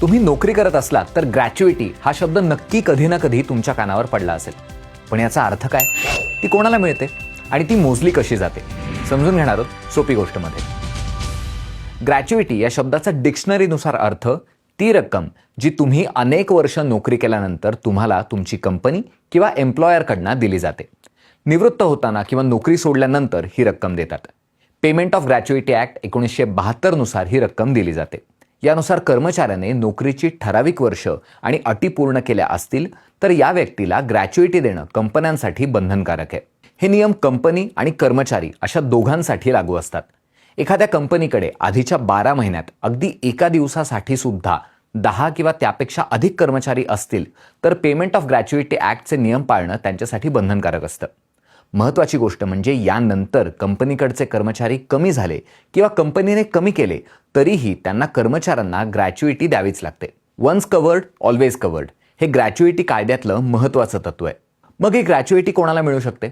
तुम्ही नोकरी करत असलात तर ग्रॅच्युइटी हा शब्द नक्की कधी ना कधी तुमच्या कानावर पडला असेल. पण याचा अर्थ काय? ती कोणाला मिळते? आणि ती मोजली कशी जाते? समजून घेणार आहोत सोपी गोष्टमध्ये. ग्रॅच्युइटी या शब्दाचा डिक्शनरीनुसार अर्थ ती रक्कम जी तुम्ही अनेक वर्ष नोकरी केल्यानंतर तुम्हाला तुमची कंपनी किंवा एम्प्लॉयरकडनं दिली जाते. निवृत्त होताना किंवा नोकरी सोडल्यानंतर ही रक्कम देतात. पेमेंट ऑफ ग्रॅच्युइटी ॲक्ट एकोणीसशे बहात्तरनुसार ही रक्कम दिली जाते. यानुसार कर्मचाऱ्याने नोकरीची ठराविक वर्ष आणि अटी पूर्ण केल्या असतील तर या व्यक्तीला ग्रॅच्युइटी देणं कंपन्यांसाठी बंधनकारक आहे. हे नियम कंपनी आणि कर्मचारी अशा दोघांसाठी लागू असतात. एखाद्या कंपनीकडे आधीच्या बारा महिन्यात अगदी एका दिवसासाठी सुद्धा दहा किंवा त्यापेक्षा अधिक कर्मचारी असतील तर पेमेंट ऑफ ग्रॅच्युइटी ॲक्टचे नियम पाळणं त्यांच्यासाठी बंधनकारक असतं. महत्त्वाची गोष्ट म्हणजे यानंतर कंपनीकडचे कर्मचारी कमी झाले किंवा कंपनीने कमी केले तरीही त्यांना कर्मचाऱ्यांना ग्रॅच्युइटी द्यावीच लागते. Once covered always covered. हे ग्रॅच्युइटी कायद्यातलं महत्त्वाचं तत्व आहे. मग ही ग्रॅच्युइटी कोणाला मिळू शकते?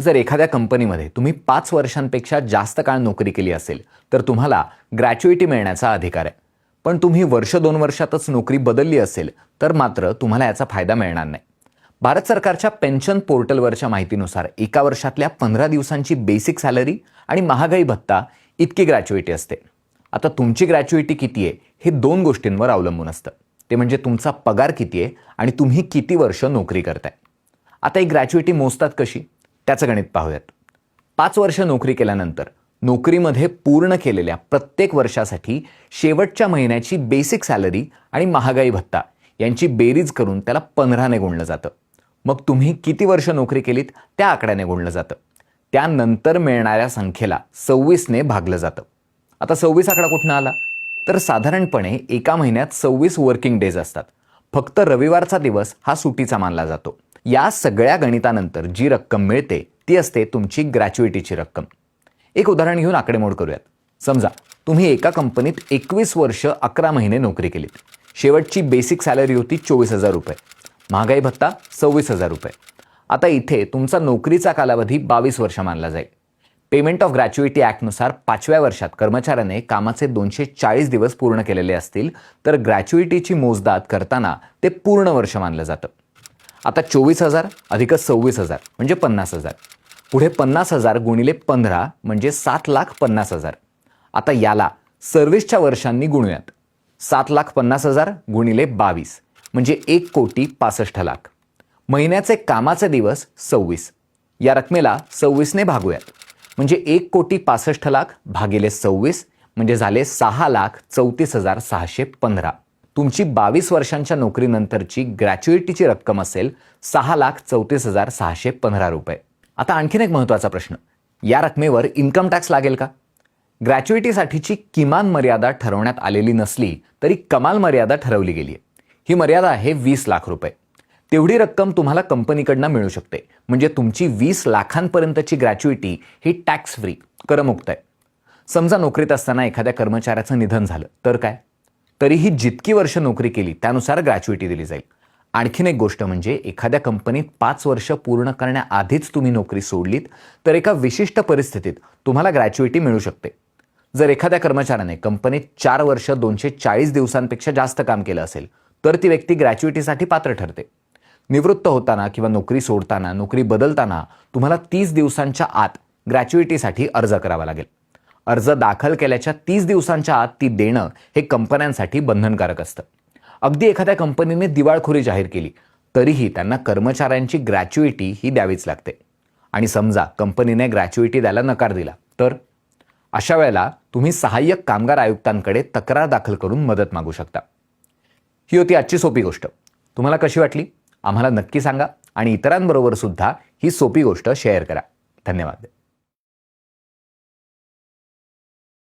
जर एखाद्या कंपनीमध्ये तुम्ही पाच वर्षांपेक्षा जास्त काळ नोकरी केली असेल तर तुम्हाला ग्रॅच्युइटी मिळण्याचा अधिकार आहे. पण तुम्ही वर्ष दोन वर्षातच नोकरी बदलली असेल तर मात्र तुम्हाला याचा फायदा मिळणार नाही. भारत सरकारच्या पेन्शन पोर्टलवरच्या माहितीनुसार एका वर्षातल्या पंधरा दिवसांची बेसिक सॅलरी आणि महागाई भत्ता इतकी ग्रॅच्युएटी असते. आता तुमची ग्रॅच्युएटी किती आहे हे दोन गोष्टींवर अवलंबून असतं. ते म्हणजे तुमचा पगार किती आहे आणि तुम्ही किती वर्ष नोकरी करताय. आता ही ग्रॅच्युएटी मोजतात कशी? त्याचं गणित पाहूयात. पाच वर्ष नोकरी केल्यानंतर नोकरीमध्ये पूर्ण केलेल्या प्रत्येक वर्षासाठी शेवटच्या महिन्याची बेसिक सॅलरी आणि महागाई भत्ता यांची बेरीज करून त्याला पंधराने गुणलं जातं. मग तुम्ही किती वर्ष नोकरी केलीत? त्या आकड्याने गुणलं जातं. त्यानंतर मिळणाऱ्या संख्येला सव्वीसने भागलं जातं. आता सव्वीस आकडा कुठनं आला? तर साधारणपणे एका महिन्यात सव्वीस वर्किंग डेज असतात. फक्त रविवारचा दिवस हा सुटीचा मानला जातो. या सगळ्या गणितानंतर जी रक्कम मिळते ती असते तुमची ग्रॅच्युइटीची रक्कम. एक उदाहरण घेऊन आकडेमोड करूयात. समजा तुम्ही एका कंपनीत एकवीस वर्ष अकरा महिने नोकरी केलीत. शेवटची बेसिक सॅलरी होती चोवीस हजार रुपये. महागाई भत्ता सव्वीस हजार रुपये. आता इथे तुमचा नोकरीचा कालावधी बावीस वर्ष मानला जाईल. पेमेंट ऑफ ग्रॅच्युइटी ॲक्टनुसार पाचव्या वर्षात कर्मचाऱ्याने कामाचे दोनशे चाळीस दिवस पूर्ण केलेले असतील तर ग्रॅच्युइटीची मोजदाद करताना ते पूर्ण वर्ष मानलं जातं. आता चोवीस हजार अधिक सव्वीस हजार म्हणजे पन्नास हजार. पुढे पन्नास हजार गुणिले पंधरा म्हणजे सात लाख पन्नास हजार. आता याला सर्व्हिसच्या वर्षांनी गुणूयात. सात लाख पन्नास हजार गुणिले बावीस. म्हणजे एक कोटी पासष्ट लाख. महिन्याचे कामाचे दिवस सव्वीस. या रकमेला सव्वीसने भागूयात. म्हणजे एक कोटी पासष्ट लाख भागिले सव्वीस म्हणजे झाले सहा लाख चौतीस हजार सहाशे पंधरा. तुमची बावीस वर्षांच्या नोकरीनंतरची ग्रॅच्युइटीची रक्कम असेल सहा लाख चौतीस हजार सहाशे पंधरा रुपये. आता आणखीन एक महत्त्वाचा प्रश्न. या रकमेवर इन्कम टॅक्स लागेल का? ग्रॅच्युइटीसाठीची किमान मर्यादा ठरवण्यात आलेली नसली तरी कमाल मर्यादा ठरवली गेली आहे ही मर्यादा आहे वीस लाख रुपये. तेवढी रक्कम तुम्हाला कंपनीकडनं मिळू शकते. म्हणजे तुमची वीस लाखांपर्यंतची ग्रॅच्युइटी ही टॅक्स फ्री करमुक्त आहे. समजा नोकरीत असताना एखाद्या कर्मचाऱ्याचं निधन झालं तर काय? तरीही जितकी वर्ष नोकरी केली त्यानुसार ग्रॅच्युइटी दिली जाईल. आणखीन एक गोष्ट म्हणजे एखाद्या कंपनीत पाच वर्ष पूर्ण करण्याआधीच तुम्ही नोकरी सोडलीत तर एका विशिष्ट परिस्थितीत तुम्हाला ग्रॅच्युइटी मिळू शकते. जर एखाद्या कर्मचाऱ्याने कंपनीत चार वर्ष दोनशे चाळीस दिवसांपेक्षा जास्त काम केलं असेल तर ती व्यक्ती ग्रॅच्युइटीसाठी पात्र ठरते. निवृत्त होताना किंवा नोकरी सोडताना नोकरी बदलताना तुम्हाला तीस दिवसांच्या आत ग्रॅच्युइटीसाठी अर्ज करावा लागेल. अर्ज दाखल केल्याच्या तीस दिवसांच्या आत ती देणं हे कंपन्यांसाठी बंधनकारक असतं. अगदी एखाद्या कंपनीने दिवाळखोरी जाहीर केली तरीही त्यांना कर्मचाऱ्यांची ग्रॅच्युइटी ही द्यावीच लागते. आणि समजा कंपनीने ग्रॅच्युइटी द्यायला नकार दिला तर? अशा वेळेला तुम्ही सहाय्यक कामगार आयुक्तांकडे तक्रार दाखल करून मदत मागू शकता. ही होती आजची सोपी गोष्ट. तुम्हाला कशी वाटली? आम्हाला नक्की सांगा आणि इतरांबरोबर सुद्धा ही सोपी गोष्ट शेअर करा. धन्यवाद.